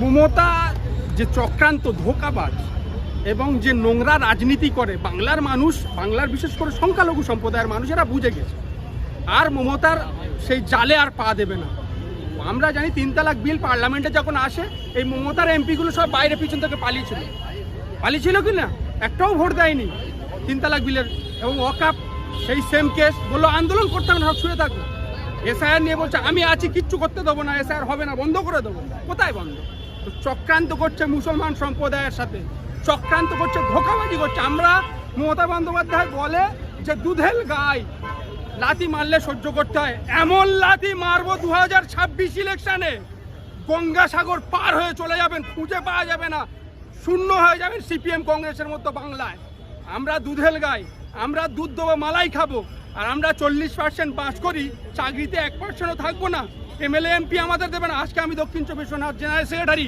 মমতা, যে চক্রান্ত ধোকাবাজ এবং যে নোংরা রাজনীতি করে, বাংলার মানুষ, বাংলার বিশেষ করে সংখ্যালঘু সম্প্রদায়ের মানুষেরা বুঝে গেছে। আর মমতার সেই জালে আর পা দেবে না। আমরা জানি তিন তালাক বিল পার্লামেন্টে যখন আসে, এই মমতার এমপিগুলো সব বাইরে পিছন থেকে পালিয়েছিল। পালিয়েছিল কি না? একটাও ভোট দেয়নি তিন তালাক বিলের। এবং ওয়াকাপ সেই সেম কেস বলল, আন্দোলন করতে হবে না শুয়ে থাকব এসআইআর নিয়ে বলছে, আমি আছি, কিচ্ছু করতে দেবো না, এসআইআর হবে না, বন্ধ করে দেবো। কোথায় বন্ধ? চক্রান্ত করছে মুসলমান সম্প্রদায়ের সাথে, চক্রান্ত করছে ধোকাবাজি করছে। আমরা মমতা বন্দ্যোপাধ্যায় বলে যে দুধেল গাই, লাথি মারলে সহ্য করতে হয়। এমন লাথি মারবো দু হাজার ছাব্বিশ ইলেকশনে গঙ্গাসাগর পার হয়ে চলে যাবেন, খুঁজে পাওয়া যাবে না। শূন্য হয়ে যাবেন সিপিএম কংগ্রেসের মতো বাংলায়। আমরা দুধেল গাই, আমরা দুধ দেবো, মালাই খাব। আর আমরা চল্লিশ পার্সেন্ট পাস করি, চাকরিতে এক পার্সেন্টও থাকব না। এমএলএ, এমপি আমাদের দেবেন আজকে আমি দক্ষিণ চব্বিশ পরগনার জেনারেল সেক্রেটারি।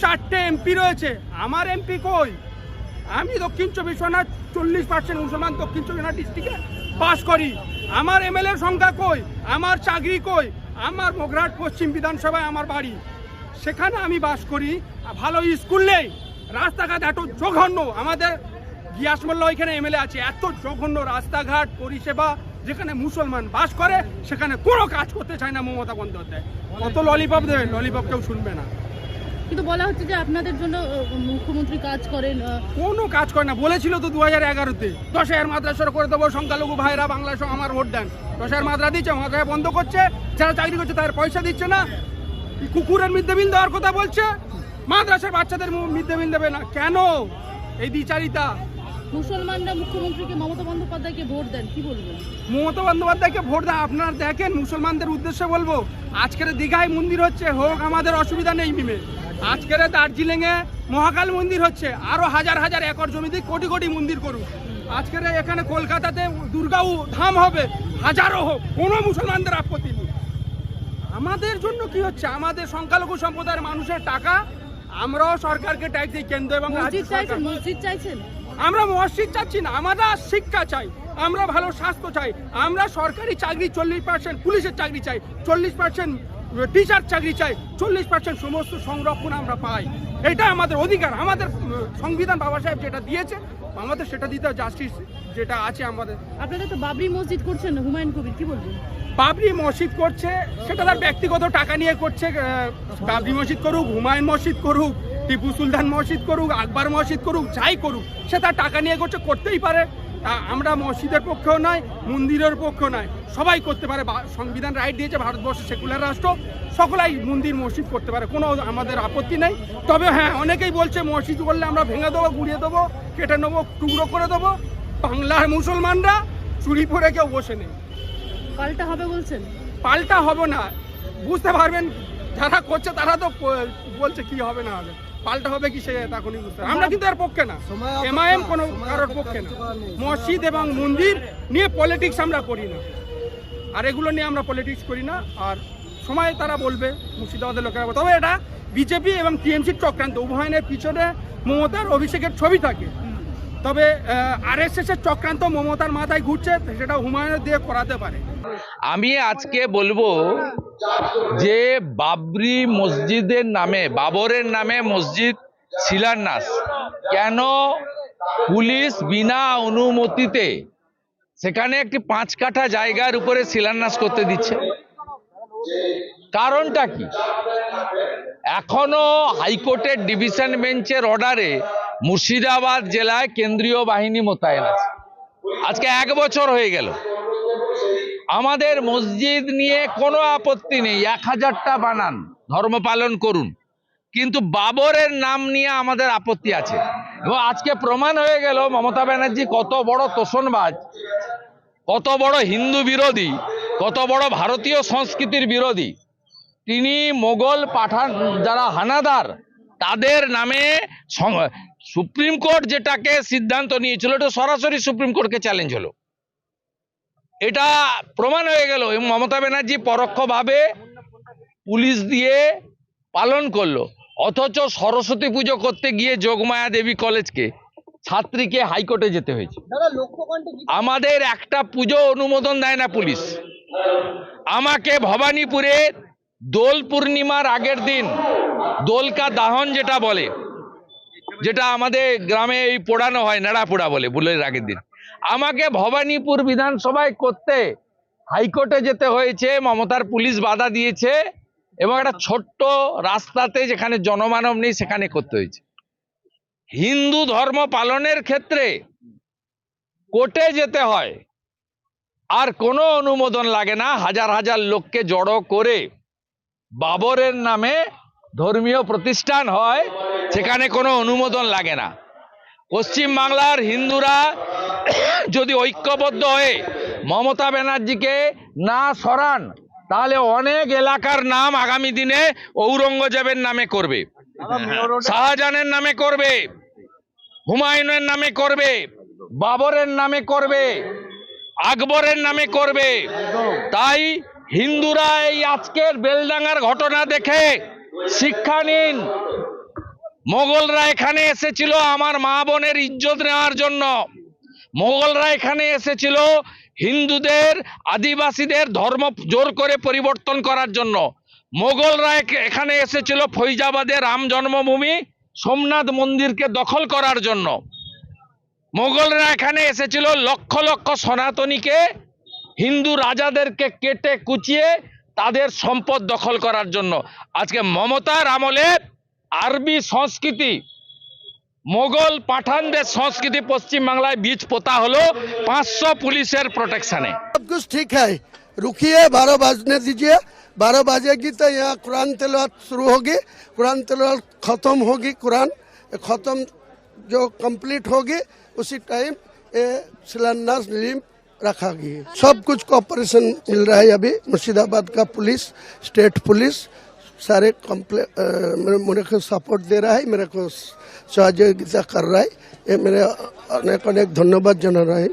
চারটে এমপি রয়েছে। আমার এমপি কই? আমি দক্ষিণ চব্বিশ পরগনার চল্লিশ পার্সেন্ট মুসলমান দক্ষিণ চব্বিশ পরগনা ডিস্ট্রিক্টে পাস করি। আমার এমএলএ সংখ্যা কই? আমার চাকরি কই? আমার মোগরাট পশ্চিম বিধানসভায় আমার বাড়ি। সেখানে আমি বাস করি। ভালো স্কুল নেই। রাস্তাঘাট এত জঘন্য। আমাদের গিয়াস মোল্লা ওইখানে এমএলএ আছে। এত জঘন্য রাস্তাঘাট পরিষেবা যেখানে মুসলমান বাস করে সেখানে কোনো কাজ করতে চায় না মমতা বন্দ্যোপাধ্যায়। কত ললিপপ দেবে ললিপপ কেউ শুনবে না। কিন্তু বলা হচ্ছে যে আপনাদের জন্য মুখ্যমন্ত্রী কাজ করেন কোনো কাজ করে না। বলেছিল তো দু হাজার এগারোতে দশ হাজার মাদ্রাসা করে দেবো সংখ্যালঘু ভাইরা বাংলা সহ আমার ভোট দেন। দশ হাজার মাদ্রা দিচ্ছে মাদ্রাসা বন্ধ করছে যারা চাকরি করছে তাদের পয়সা দিচ্ছে না। কুকুরের মিড ডে মিল দেওয়ার কথা বলছে। মাদ্রাসার বাচ্চাদের মিড ডে মিল দেবে না। কেন? এই দ্বিচারিতা। মুসলমানরা মুখ্যমন্ত্রীকে মমতা বন্দ্যোপাধ্যায়কে ভোট দেন কি বলবেন? মমতা বন্দ্যোপাধ্যায়কে ভোট দেয় আপনারা দেখেন মুসলমানদের উদ্দেশ্যে বলব আজকের দীঘায় মন্দির হচ্ছে হোক আমাদের অসুবিধা নেই মিমে আজকের দার্জিলিংয়ে মহাকাল মন্দির হচ্ছে আরও হাজার হাজার একর জমিতে কোটি কোটি মন্দির করুক আজকের এখানে কলকাতাতে দুর্গাও ধাম হবে হাজারো হোক কোনো মুসলমানদের আপত্তি নেই। আমাদের জন্য কি হচ্ছে? আমাদের সংখ্যালঘু সম্প্রদায়ের মানুষের টাকা আমরাও সরকারকে ট্যাক্স দিই কেন্দ্র এবং মসজিদ চাইছেন? আমরা মসজিদ চাচ্ছি না আমরা শিক্ষা চাই আমরা ভালো স্বাস্থ্য চাই আমরা সরকারি চাকরি চল্লিশ পার্সেন্ট পুলিশের চাকরি চাই চল্লিশ পার্সেন্ট টিচার চাকরি চাই চল্লিশ পার্সেন্ট সমস্ত সংরক্ষণ আমরা পাই। এটা আমাদের অধিকার আমাদের সংবিধান বাবা সাহেব যেটা দিয়েছে আমাদের সেটা দিতে জাস্টিস যেটা আছে আমাদের। আপনারা তো বাবরি মসজিদ করছেন হুমায়ুন কবির কি বলবেন? বাবরি মসজিদ করছে সেটা তার ব্যক্তিগত টাকা নিয়ে করছে বাবরি মসজিদ করুক হুমায়ুন মসজিদ করুক টিপু সুলতান মসজিদ করুক আকবর মসজিদ করুক যাই করুক সে তার টাকা নিয়ে করছে করতেই পারে। তা আমরা মসজিদের পক্ষেও নয় মন্দিরের পক্ষেও নয় সবাই করতে পারে। সংবিধান রাইট দিয়েছে ভারতবর্ষ সেকুলার রাষ্ট্র সকলাই মন্দির মসজিদ করতে পারে কোনো আমাদের আপত্তি নেই। তবে হ্যাঁ অনেকেই বলছে মসজিদ করলে আমরা ভেঙে দেবো গুড়িয়ে দেবো কেটে নেব টুকরো করে দেবো। বাংলার মুসলমানরা চুরি পরে কেউ বসে নেই। পাল্টা হবে বলছেন? পাল্টা হবে না। বুঝতে পারবেন যারা করছে তারা তো বলছে কি হবে না হবে। পাল্টা হবে কি সে তখনই বুঝতে আমরা কিন্তু এর পক্ষে না। এমআইএম কোনো কারোর পক্ষে না। মসজিদ এবং মন্দির নিয়ে পলিটিক্স আমরা করি না। আর এগুলো নিয়ে আমরা পলিটিক্স করি না। আর সময় তারা বলবে মুর্শিদাবাদের লোকেরা বলবে। তবে এটা বিজেপি এবং টিএমসির চক্রান্ত। উভয়নের পিছনে মমতার অভিষেকের ছবি থাকে। তবে আর এস এর চক্রান্ত মমতার মাথায় ঘুরছে সেটা হুমায়ুনের দিয়ে করাতে পারে। আমি আজকে বলব যে বাবরি মসজিদের নামে, বাবরের নামে মসজিদ শিলান্যাস। কেন পুলিশ বিনা অনুমতিতে সেখানে একটি পাঁচ কাঠা জায়গার উপরে শিলান্যাস করতে দিচ্ছে? কারণটা কি? এখনও হাইকোর্টের ডিভিশন বেঞ্চের অর্ডারে মুর্শিদাবাদ জেলায় কেন্দ্রীয় বাহিনী মোতায়েন আছে। আজকে এক বছর হয়ে গেল। আমাদের মসজিদ নিয়ে কোনো আপত্তি নেই। এক হাজারটা বানান, ধর্ম পালন করুন। কিন্তু বাবরের নাম নিয়ে আমাদের আপত্তি আছে। এবং আজকে প্রমাণ হয়ে গেল, মমতা ব্যানার্জি কত বড় তোষণবাজ, কত বড় হিন্দু বিরোধী, কত বড় ভারতীয় সংস্কৃতির বিরোধী। তিনি মোগল পাঠান, যারা হানাদার, তাদের নামে সুপ্রিম কোর্ট যেটাকে সিদ্ধান্ত নিয়েছিল, এটা সরাসরি সুপ্রিম কোর্টকে চ্যালেঞ্জ হলো। এটা প্রমাণ হয়ে গেল এবং মমতা ব্যানার্জি পরোক্ষভাবে পুলিশ দিয়ে পালন করল অথচ সরস্বতী পুজো করতে গিয়ে যোগমায়া দেবী কলেজকে ছাত্রীকে হাইকোর্টে যেতে হয়েছে। আমাদের একটা পুজো অনুমোদন দেয় না পুলিশ। আমাকে ভবানীপুরে দোল পূর্ণিমার আগের দিন দোলকা দাহন যেটা বলে যেটা আমাদের গ্রামে এই পোড়ানো হয় নাড়া পোড়া বলে বুলের আগের দিন। আমাকে ভবানীপুর বিধানসভায় করতে হাইকোর্টে যেতে হয়েছে, মমতার পুলিশ বাধা দিয়েছে এবং একটা ছোট্ট রাস্তাতে যেখানে জনমানব নেই সেখানে করতে হয়েছে। হিন্দু ধর্ম পালনের ক্ষেত্রে কোর্টে যেতে হয়, আর কোনো অনুমোদন লাগে না। হাজার হাজার লোককে জড়ো করে বাবরের নামে ধর্মীয় প্রতিষ্ঠান হয়, সেখানে কোনো অনুমোদন লাগে না। পশ্চিম বাংলার হিন্দুরা যদি ঐক্যবদ্ধ হয়ে মমতা ব্যানার্জিকে না সরান, তাহলে অনেক এলাকার নাম আগামী দিনে ঔরঙ্গজেবের নামে করবে, শাহজাহানের নামে করবে, হুমায়ুনের নামে করবে, বাবরের নামে করবে, আকবরের নামে করবে। তাই হিন্দুরা এই আজকের বেলডাঙ্গার ঘটনা দেখে শিক্ষা নিন। মোগলরা এখানে এসেছিল আমার মা বোনের ইজ্জত নেওয়ার জন্য। মোগলরা এখানে এসেছিল হিন্দুদের, আদিবাসীদের ধর্ম জোর করে পরিবর্তন করার জন্য। মোগলরা এখানে এসেছিল ফৈজাবাদে রাম জন্মভূমি, সোমনাথ মন্দিরকে দখল করার জন্য। মোগলরা এখানে এসেছিল লক্ষ লক্ষ সনাতনীকে, হিন্দু রাজাদেরকে কেটে কুচিয়ে তাদের সম্পদ দখল করার জন্য। আজকে মমতার আমলে আরবি সংস্কৃতি মোগল পাঠানদের সংস্কৃতি পশ্চিমবাংলায় বীজ পোতা হলো পাঁচশো পুলিশের প্রোটেকশনে सब कुछ ठीक है रुकिए बारह बजने दीजिए बारह बजेगी तो यहाँ कुरान तिलवत शुरू होगी कुरान तिलवत ख़त्म होगी कुरान ख़त्म जो कंप्लीट होगी उसी टाइम ये शिलान्यास नीम रखा गया सब कुछ कॉपरेशन मिल रहा है अभी मुर्शिदाबाद का पुलिस स्टेट पुलिस सारे कम्प्ले मेरे को सपोर्ट दे रहा है, मेरे को सहयोगिता कर रहा है। ये मेरे अनेक अनेक धन्यवाद जना रहा है।